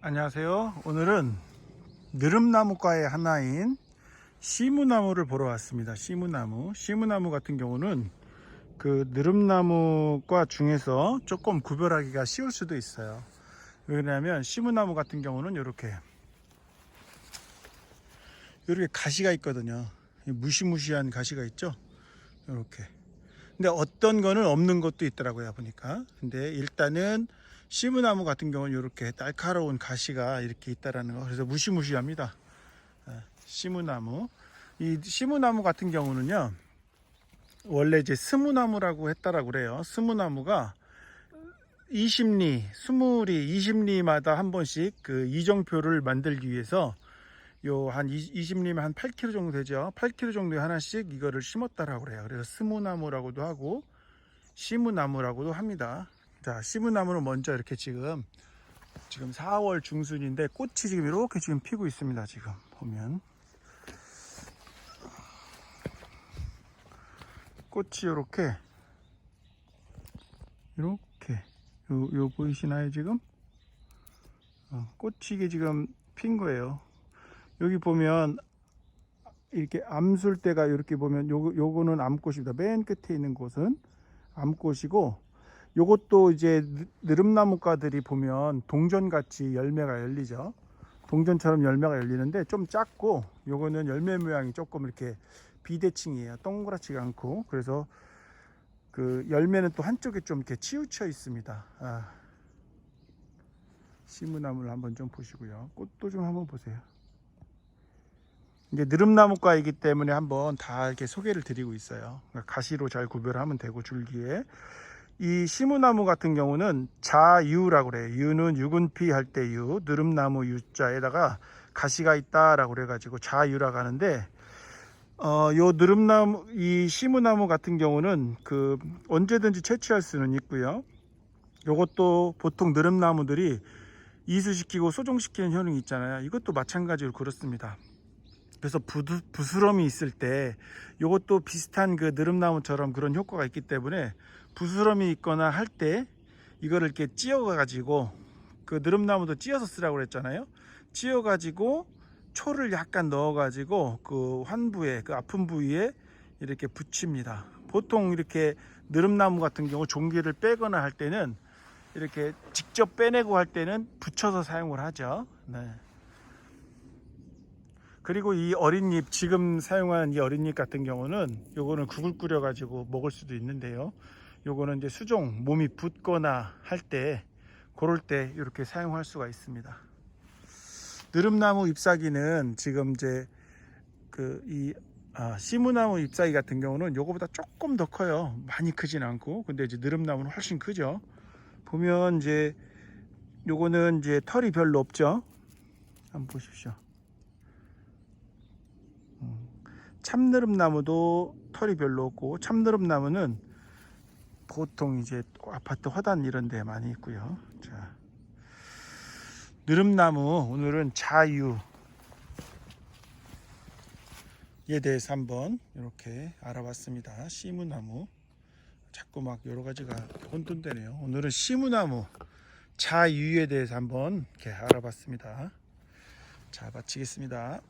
안녕하세요. 오늘은 느릅나무과의 하나인 시무나무를 보러 왔습니다. 시무나무. 시무나무 같은 경우는 그 느릅나무과 중에서 조금 구별하기가 쉬울 수도 있어요. 왜냐하면 시무나무 같은 경우는 이렇게 이렇게 가시가 있거든요. 무시무시한 가시가 있죠. 이렇게. 근데 어떤 거는 없는 것도 있더라고요 보니까. 근데 일단은 시무나무 같은 경우는 이렇게 날카로운 가시가 이렇게 있다라는 거. 그래서 무시무시합니다. 아, 시무나무. 이 시무나무 같은 경우는요. 원래 이제 스무나무라고 했다라고 그래요. 스무나무가 20리, 20리, 20리마다 한 번씩 그 이정표를 만들기 위해서 요 한 20리면 한 8kg 정도 되죠. 8kg 정도에 하나씩 이거를 심었다라고 그래요. 그래서 스무나무라고도 하고 시무나무라고도 합니다. 자, 시무나무는 먼저 이렇게 지금 지금 4월 중순인데 꽃이 지금 이렇게 지금 피고 있습니다. 지금 보면 꽃이 이렇게 이렇게 요, 요 보이시나요 지금? 어, 꽃이 이게 지금 핀 거예요. 여기 보면 이렇게 암술대가 이렇게 보면 요, 요거는 암꽃입니다. 맨 끝에 있는 곳은 암꽃이고 요것도 이제 느- 느릅나무가들이 보면 동전같이 열매가 열리죠. 동전처럼 열매가 열리는데 좀 작고 요거는 열매 모양이 조금 이렇게 비대칭이에요. 동그랗지가 않고 그래서 그 열매는 또 한쪽에 좀 이렇게 치우쳐 있습니다. 아, 시무나무를 한번 좀 보시고요. 꽃도 좀 한번 보세요. 이제 느릅나무과이기 때문에 한번 다 이렇게 소개를 드리고 있어요. 그러니까 가시로 잘 구별하면 되고 줄기에 이 시무나무 같은 경우는 자유라고 그래요. 유는 유근피 할 때 유, 느릅나무 유자에다가 가시가 있다라고 그래가지고 자유라고 하는데 어, 요 느릅나무, 이 시무나무 같은 경우는 그 언제든지 채취할 수는 있고요. 요것도 보통 느릅나무들이 이수시키고 소종시키는 효능이 있잖아요. 이것도 마찬가지로 그렇습니다. 그래서 부드, 부스럼이 있을 때 요것도 비슷한 그 느릅나무처럼 그런 효과가 있기 때문에 부스럼이 있거나 할 때 이거를 이렇게 찧어 가지고 그 느릅나무도 찧어서 쓰라고 그랬잖아요. 찧어 가지고 초를 약간 넣어 가지고 그 환부에 그 아픈 부위에 이렇게 붙입니다. 보통 이렇게 느릅나무 같은 경우 종기를 빼거나 할 때는 이렇게 직접 빼내고 할 때는 붙여서 사용을 하죠. 네. 그리고 이 어린 잎 지금 사용한 이 어린 잎 같은 경우는 요거는 국을 끓여 가지고 먹을 수도 있는데요. 요거는 이제 수종 몸이 붓거나 할 때 그럴 때 이렇게 사용할 수가 있습니다. 느릅나무 잎사귀는 지금 이제 그이 아, 시무나무 잎사귀 같은 경우는 요거보다 조금 더 커요. 많이 크진 않고 근데 이제 느릅나무는 훨씬 크죠. 보면 이제 요거는 이제 털이 별로 없죠. 한번 보십시오. 참느릅나무도 털이 별로 없고 참느릅나무는 보통 이제 아파트 화단 이런 데 많이 있고요. 자. 느릅나무 오늘은 자유에 대해서 한번 이렇게 알아봤습니다. 시무나무 자꾸 막 여러 가지가 혼돈되네요. 오늘은 시무나무 자유에 대해서 한번 이렇게 알아봤습니다. 자, 마치겠습니다.